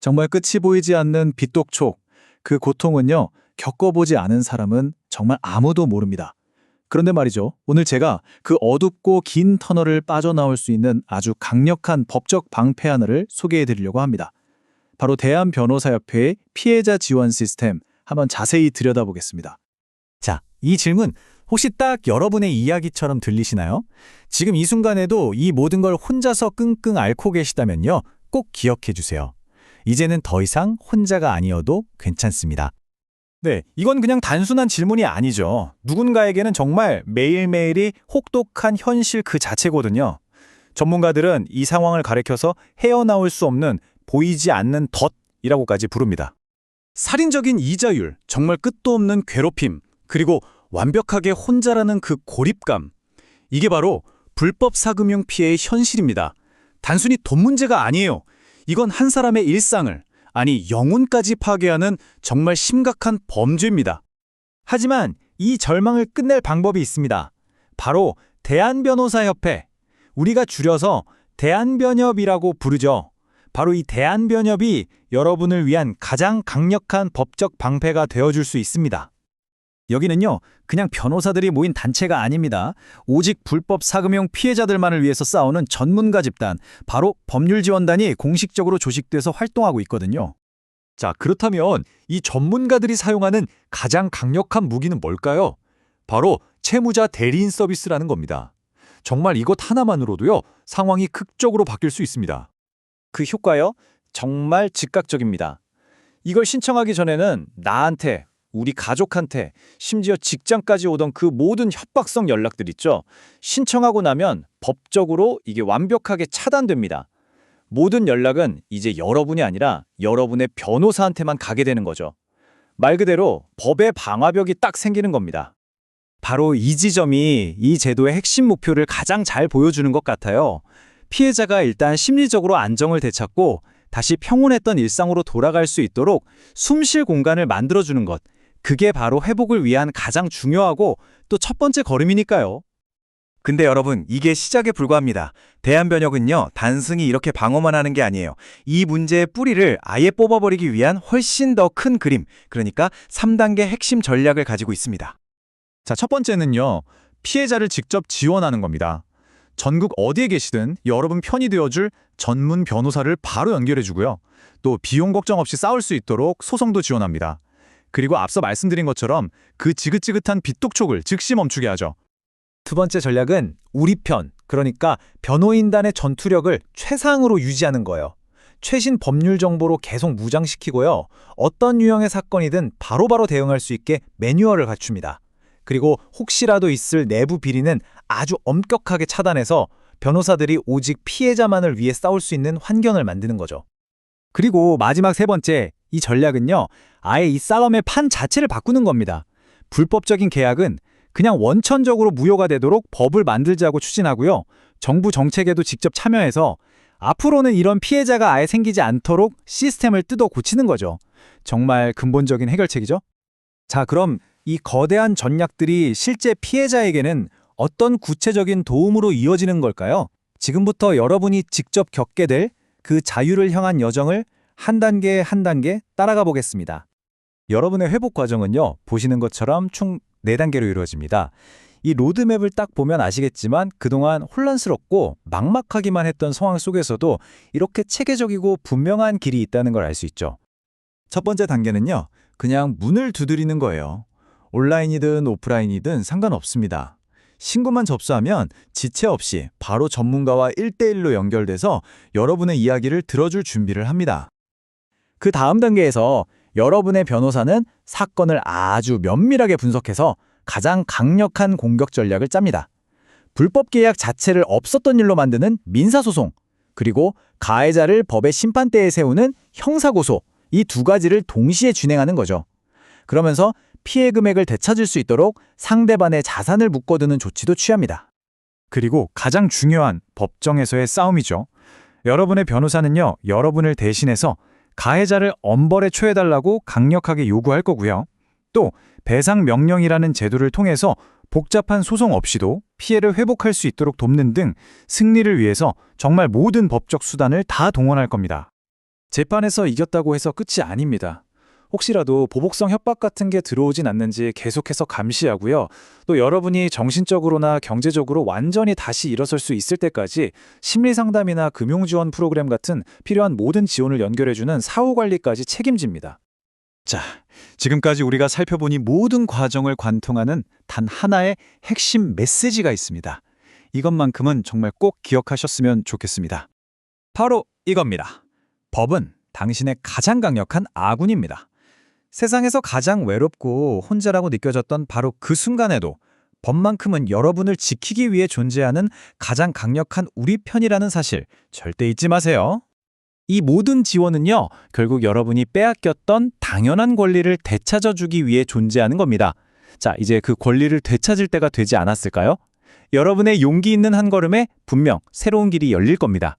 정말 끝이 보이지 않는 빗독촉. 그 고통은요, 겪어보지 않은 사람은 정말 아무도 모릅니다. 그런데 말이죠. 오늘 제가 그 어둡고 긴 터널을 빠져나올 수 있는 아주 강력한 법적 방패 하나를 소개해 드리려고 합니다. 바로 대한변호사협회의 피해자 지원 시스템 한번 자세히 들여다보겠습니다. 자, 이 질문 혹시 딱 여러분의 이야기처럼 들리시나요? 지금 이 순간에도 이 모든 걸 혼자서 끙끙 앓고 계시다면요. 꼭 기억해 주세요. 이제는 더 이상 혼자가 아니어도 괜찮습니다. 네, 이건 그냥 단순한 질문이 아니죠. 누군가에게는 정말 매일매일이 혹독한 현실 그 자체거든요. 전문가들은 이 상황을 가리켜서 헤어나올 수 없는 보이지 않는 덫이라고까지 부릅니다. 살인적인 이자율, 정말 끝도 없는 괴롭힘, 그리고 완벽하게 혼자라는 그 고립감. 이게 바로 불법 사금융 피해의 현실입니다. 단순히 돈 문제가 아니에요. 이건 한 사람의 일상을, 아니 영혼까지 파괴하는 정말 심각한 범죄입니다. 하지만 이 절망을 끝낼 방법이 있습니다. 바로 대한변호사협회. 우리가 줄여서 대한변협이라고 부르죠. 바로 이 대한변협이 여러분을 위한 가장 강력한 법적 방패가 되어줄 수 있습니다. 여기는요, 그냥 변호사들이 모인 단체가 아닙니다. 오직 불법 사금융 피해자들만을 위해서 싸우는 전문가 집단, 바로 법률지원단이 공식적으로 조직돼서 활동하고 있거든요. 자, 그렇다면 이 전문가들이 사용하는 가장 강력한 무기는 뭘까요? 바로 채무자 대리인 서비스라는 겁니다. 정말 이것 하나만으로도요, 상황이 극적으로 바뀔 수 있습니다. 그 효과요? 정말 즉각적입니다. 이걸 신청하기 전에는 나한테, 우리 가족한테, 심지어 직장까지 오던 그 모든 협박성 연락들 있죠. 신청하고 나면 법적으로 이게 완벽하게 차단됩니다. 모든 연락은 이제 여러분이 아니라 여러분의 변호사한테만 가게 되는 거죠. 말 그대로 법의 방화벽이 딱 생기는 겁니다. 바로 이 지점이 이 제도의 핵심 목표를 가장 잘 보여주는 것 같아요. 피해자가 일단 심리적으로 안정을 되찾고 다시 평온했던 일상으로 돌아갈 수 있도록 숨쉴 공간을 만들어주는 것. 그게 바로 회복을 위한 가장 중요하고 또 첫 번째 걸음이니까요. 근데 여러분, 이게 시작에 불과합니다. 대한변혁은요, 단순히 이렇게 방어만 하는 게 아니에요. 이 문제의 뿌리를 아예 뽑아버리기 위한 훨씬 더 큰 그림, 그러니까 3단계 핵심 전략을 가지고 있습니다. 자, 첫 번째는요, 피해자를 직접 지원하는 겁니다. 전국 어디에 계시든 여러분 편이 되어줄 전문 변호사를 바로 연결해주고요. 또 비용 걱정 없이 싸울 수 있도록 소송도 지원합니다. 그리고 앞서 말씀드린 것처럼 그 지긋지긋한 빗독촉을 즉시 멈추게 하죠. 두 번째 전략은 우리 편, 그러니까 변호인단의 전투력을 최상으로 유지하는 거예요. 최신 법률 정보로 계속 무장시키고요. 어떤 유형의 사건이든 바로바로 대응할 수 있게 매뉴얼을 갖춥니다. 그리고 혹시라도 있을 내부 비리는 아주 엄격하게 차단해서 변호사들이 오직 피해자만을 위해 싸울 수 있는 환경을 만드는 거죠. 그리고 마지막 세 번째, 이 전략은요, 아예 이 싸움의 판 자체를 바꾸는 겁니다. 불법적인 계약은 그냥 원천적으로 무효가 되도록 법을 만들자고 추진하고요. 정부 정책에도 직접 참여해서 앞으로는 이런 피해자가 아예 생기지 않도록 시스템을 뜯어 고치는 거죠. 정말 근본적인 해결책이죠. 자, 그럼 이 거대한 전략들이 실제 피해자에게는 어떤 구체적인 도움으로 이어지는 걸까요? 지금부터 여러분이 직접 겪게 될 그 자유를 향한 여정을 한 단계 한 단계 따라가 보겠습니다. 여러분의 회복 과정은요, 보시는 것처럼 총 4단계로 이루어집니다. 이 로드맵을 딱 보면 아시겠지만 그동안 혼란스럽고 막막하기만 했던 상황 속에서도 이렇게 체계적이고 분명한 길이 있다는 걸 알 수 있죠. 첫 번째 단계는요, 그냥 문을 두드리는 거예요. 온라인이든 오프라인이든 상관없습니다. 신고만 접수하면 지체 없이 바로 전문가와 1대1로 연결돼서 여러분의 이야기를 들어줄 준비를 합니다. 그 다음 단계에서 여러분의 변호사는 사건을 아주 면밀하게 분석해서 가장 강력한 공격 전략을 짭니다. 불법 계약 자체를 없었던 일로 만드는 민사소송, 그리고 가해자를 법의 심판대에 세우는 형사고소, 이 두 가지를 동시에 진행하는 거죠. 그러면서 피해 금액을 되찾을 수 있도록 상대방의 자산을 묶어두는 조치도 취합니다. 그리고 가장 중요한 법정에서의 싸움이죠. 여러분의 변호사는요, 여러분을 대신해서 가해자를 엄벌에 처해달라고 강력하게 요구할 거고요. 또 배상 명령이라는 제도를 통해서 복잡한 소송 없이도 피해를 회복할 수 있도록 돕는 등 승리를 위해서 정말 모든 법적 수단을 다 동원할 겁니다. 재판에서 이겼다고 해서 끝이 아닙니다. 혹시라도 보복성 협박 같은 게 들어오진 않는지 계속해서 감시하고요. 또 여러분이 정신적으로나 경제적으로 완전히 다시 일어설 수 있을 때까지 심리 상담이나 금융 지원 프로그램 같은 필요한 모든 지원을 연결해 주는 사후 관리까지 책임집니다. 자, 지금까지 우리가 살펴본 이 모든 과정을 관통하는 단 하나의 핵심 메시지가 있습니다. 이것만큼은 정말 꼭 기억하셨으면 좋겠습니다. 바로 이겁니다. 법은 당신의 가장 강력한 아군입니다. 세상에서 가장 외롭고 혼자라고 느껴졌던 바로 그 순간에도 법만큼은 여러분을 지키기 위해 존재하는 가장 강력한 우리 편이라는 사실 절대 잊지 마세요. 이 모든 지원은요, 결국 여러분이 빼앗겼던 당연한 권리를 되찾아주기 위해 존재하는 겁니다. 자, 이제 그 권리를 되찾을 때가 되지 않았을까요? 여러분의 용기 있는 한 걸음에 분명 새로운 길이 열릴 겁니다.